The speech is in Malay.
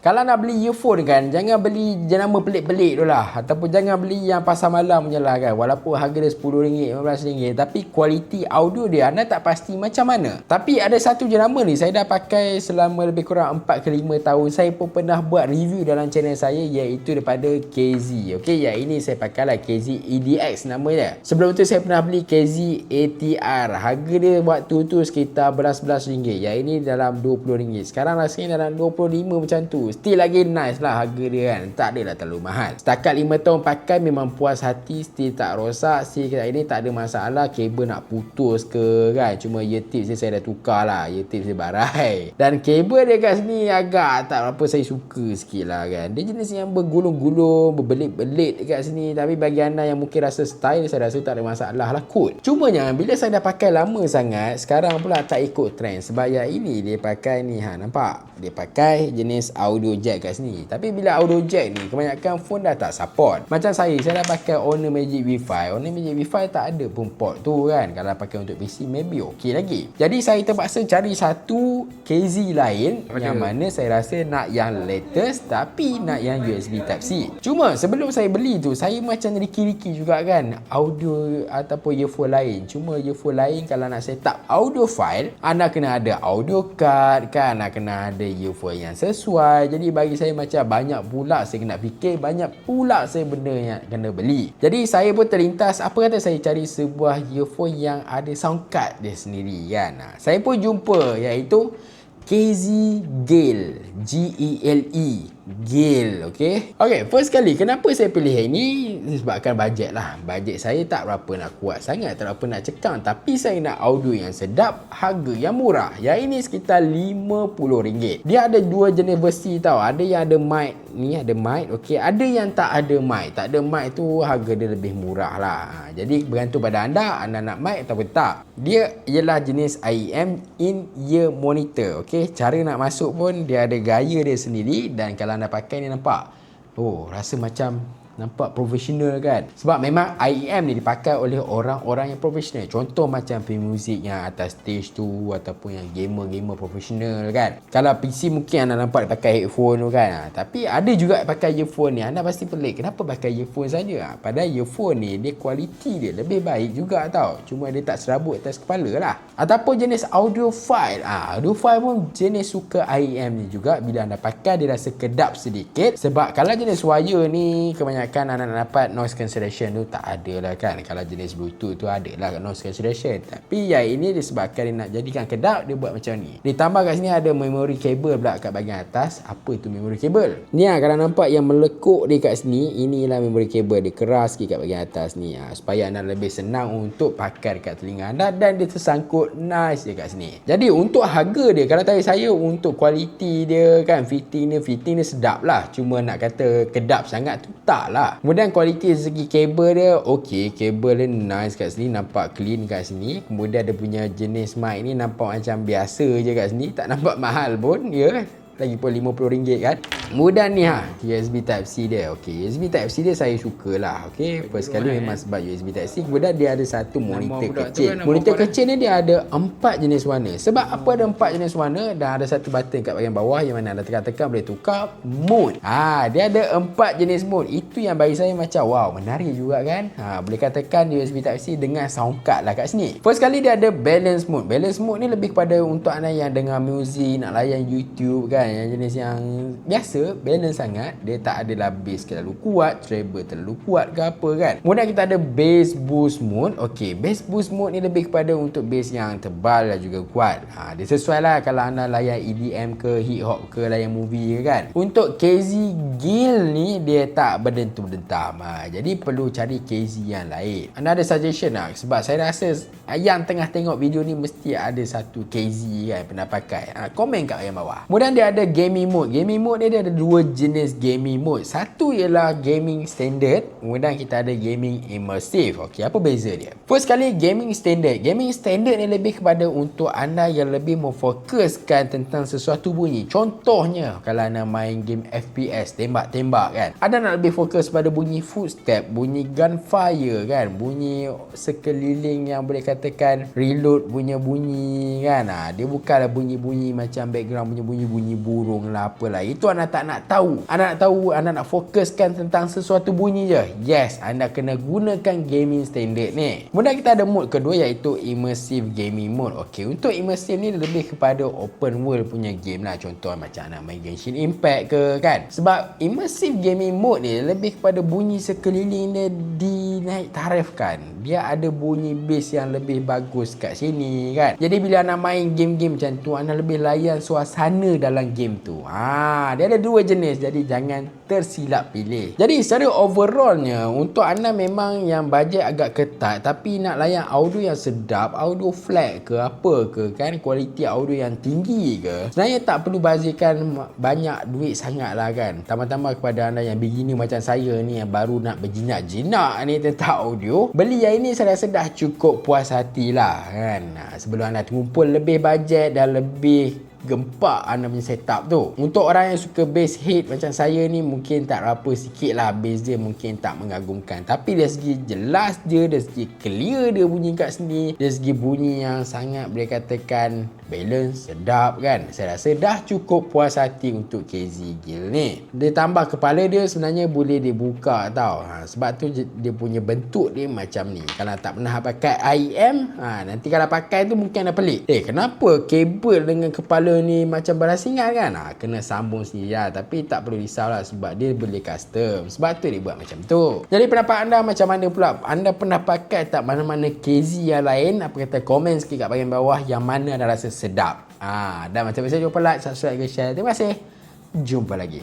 Kalau nak beli earphone kan, jangan beli jenama pelik-pelik tu lah. Ataupun jangan beli yang pasar malam punya lah kan. Walaupun harga dia RM10, RM15. Tapi kualiti audio dia anda tak pasti macam mana. Tapi ada satu jenama ni, saya dah pakai selama lebih kurang 4 ke 5 tahun. Saya pun pernah buat review dalam channel saya iaitu daripada KZ. Okay, yang ini saya pakai lah KZ EDX nama dia. Sebelum tu saya pernah beli KZ ATR. Harga dia waktu tu sekitar belas-belas ringgit. Yang ini dalam RM20. Sekarang rasanya dalam 25 macam tu. Still lagi nice lah harga dia kan. Tak adalah terlalu mahal. Setakat 5 tahun pakai memang puas hati. Still tak rosak. Still kita ini tak ada masalah. Kabel nak putus ke kan. Cuma ear tips saya dah tukar lah. Ear tips dia barai. Dan kabel dia kat sini agak tak apa saya suka sikit lah kan. Dia jenis yang bergulung-gulung. Berbelit-belit dekat sini. Tapi bagi anda yang mungkin rasa style saya rasa tak ada masalah lah kot. Cuma yang bila saya dah pakai lama sangat. Sekarang pula tak ikut trend. Sebab yang ini dia pakai ni ha nampak. Dia pakai jenis audio jack kat sini. Tapi bila audio jack ni kebanyakan phone dah tak support. Macam saya, saya dah pakai Honor Magic V5. Honor Magic V5 tak ada pun port tu kan. Kalau pakai untuk PC maybe okey lagi. Jadi saya terpaksa cari satu KZ lain Apa yang mana saya rasa nak yang latest tapi nak yang USB Type C. Cuma sebelum saya beli tu saya macam riki-riki juga kan audio ataupun earphone lain. Cuma earphone lain kalau nak set up audio file anda kena ada audio card kan, anda kena ada earphone yang sesuai. Jadi bagi saya macam banyak pula saya kena fikir, banyak pula saya benda yang kena beli. Jadi saya pun terlintas, apa kata saya cari sebuah earphone yang ada sound card dia sendiri kan. Nah, saya pun jumpa iaitu KZ Gale G-E-L-E Gale okay Okay first kali kenapa saya pilih yang ni? Sebabkan bajet lah. Bajet saya tak berapa nak kuat sangat Tak berapa nak cekang. Tapi saya nak audio yang sedap Harga yang murah. Yang ini sekitar RM50 Dia ada dua jenis versi tau. Ada yang ada mic Ni ada mic okay Ada yang tak ada mic. Tak ada mic tu harga dia lebih murah lah. Ha, Jadi bergantung pada anda Anda nak mic atau tak. Dia ialah jenis IEM In-Ear Monitor okay Cara nak masuk pun Dia ada gaya dia sendiri Dan kalau anda pakai ni nampak. Oh rasa macam nampak profesional kan? Sebab memang IEM ni dipakai oleh orang-orang yang profesional. Contoh macam pemuzik yang atas stage tu ataupun yang gamer-gamer profesional kan? Kalau PC mungkin anda nampak pakai headphone tu kan? Ha, tapi ada juga pakai earphone ni. Anda pasti pelik. Kenapa pakai earphone saja? Ha, padahal earphone ni dia kualiti dia lebih baik juga tau. Cuma dia tak serabut atas kepala lah. Ataupun jenis audio file. Ha, audio file pun jenis suka IEM ni juga. Bila anda pakai dia rasa kedap sedikit. Sebab kalau jenis wire ni kebanyakan kebanyakan anak nak dapat noise cancellation tu tak ada lah kan. Kalau jenis bluetooth tu ada lah noise cancellation. Tapi yang ini disebabkan dia nak jadikan kedap dia buat macam ni. Ditambah kat sini ada memory cable pula kat bahagian atas. Apa itu memory cable? Ni lah kalau nampak yang melekuk di kat sini inilah memory cable dia. Keras sikit kat bahagian atas ni. Ha, supaya anda lebih senang untuk pakai dekat telinga anda dan dia tersangkut nice dekat sini. Jadi untuk harga dia kalau tanya saya untuk kualiti dia kan fitting dia fitting dia sedap lah cuma nak kata kedap sangat tu tak lah lah. Kemudian kualiti segi kabel dia okey, kabel dia nice kat sini, nampak clean kat sini. Kemudian dia punya jenis mic ni nampak macam biasa je kat sini, tak nampak mahal pun, ya. Yeah lagi pun RM50 kan mudah ni ha. USB type C dia. Okey USB type C dia saya sukalah. Okey first kali memang sebab USB type C kemudian dia ada satu monitor kecil. kan, monitor kecil ni dia ada empat jenis warna. Sebab apa ada empat jenis warna? Dan ada satu button kat bahagian bawah yang mana anda tekan-tekan boleh tukar mode ha dia ada empat jenis mode itu yang bagi saya macam wow menarik juga kan? Ha boleh katakan USB type C dengan sound card lah kat sini. First kali dia ada balance mode balance mode ni lebih kepada untuk anda yang dengar muzik nak layan YouTube kan yang jenis yang biasa balance sangat dia tak adalah bass terlalu kuat treble terlalu kuat ke apa kan. Kemudian kita ada bass boost mode. Ok bass boost mode ni lebih kepada untuk bass yang tebal dan juga kuat. Ha, dia sesuai lah kalau anda layan EDM ke hip hop ke layan movie ke kan. Untuk KZ Gill ni dia tak berdentum-dentam. Ha, jadi perlu cari KZ yang lain. Anda ada suggestion lah sebab saya rasa yang tengah tengok video ni mesti ada satu KZ kan pernah pakai ha, komen kat yang bawah. Kemudian dia ada gaming mode. Gaming mode ni dia ada dua jenis gaming mode. Satu ialah gaming standard, kemudian kita ada gaming immersive. Okey, apa beza dia? First kali gaming standard. Gaming standard ni lebih kepada untuk anda yang lebih memfokuskan tentang sesuatu bunyi. Contohnya, kalau anda main game FPS, tembak-tembak kan. Anda nak lebih fokus pada bunyi footstep, bunyi gunfire kan, bunyi sekeliling yang boleh katakan reload punya bunyi kan. Ha, dia bukanlah bunyi-bunyi macam background bunyi-bunyi burung lah apalah itu anda tak tak nak tahu. Anda nak tahu, anda nak fokuskan tentang sesuatu bunyi je. Yes, anda kena gunakan gaming standard ni. Kemudian kita ada mode kedua iaitu immersive gaming mode. Okey, untuk immersive ni lebih kepada open world punya game lah. Contoh macam nak main Genshin Impact ke kan. Sebab immersive gaming mode ni lebih kepada bunyi sekeliling dia dinaik tarifkan. Dia ada bunyi bass yang lebih bagus kat sini kan. Jadi bila anda main game-game macam tu, anda lebih layan suasana dalam game tu. Ha, dia ada dua jenis. Jadi jangan tersilap pilih. Jadi secara overallnya untuk anda memang yang bajet agak ketat tapi nak layan audio yang sedap, audio flat ke apa ke kan, kualiti audio yang tinggi ke. Sebenarnya tak perlu bazirkan banyak duit sangat lah kan. Tambah-tambah kepada anda yang beginner macam saya ni yang baru nak berjinak-jinak ni tentang audio. Beli yang ini saya rasa dah cukup puas hati lah kan. Sebelum anda tumpul lebih bajet dan lebih gempak anda punya setup tu. Untuk orang yang suka bass hit macam saya ni mungkin tak apa sikit lah bass dia mungkin tak mengagumkan. Tapi dari segi jelas dia dari segi clear dia bunyi kat sini dari segi bunyi yang sangat boleh katakan balance sedap kan? Saya rasa dah cukup puas hati untuk KZ Gill ni. Dia tambah kepala dia sebenarnya boleh dibuka tau. Ha, sebab tu dia punya bentuk dia macam ni. Kalau tak pernah pakai IEM ha, nanti kalau pakai tu mungkin ada pelik. Eh kenapa kabel dengan kepala kepala ni macam berasingan kan? Ha, kena sambung sendiri lah. Tapi tak perlu risau lah sebab dia boleh custom. Sebab tu dia buat macam tu. Jadi pendapat anda macam mana pula? Anda pernah pakai tak mana-mana KZ yang lain? Apa kata komen sikit kat bahagian bawah yang mana anda rasa sedap. Ha, dan macam biasa jumpa like subscribe share. Terima kasih. Jumpa lagi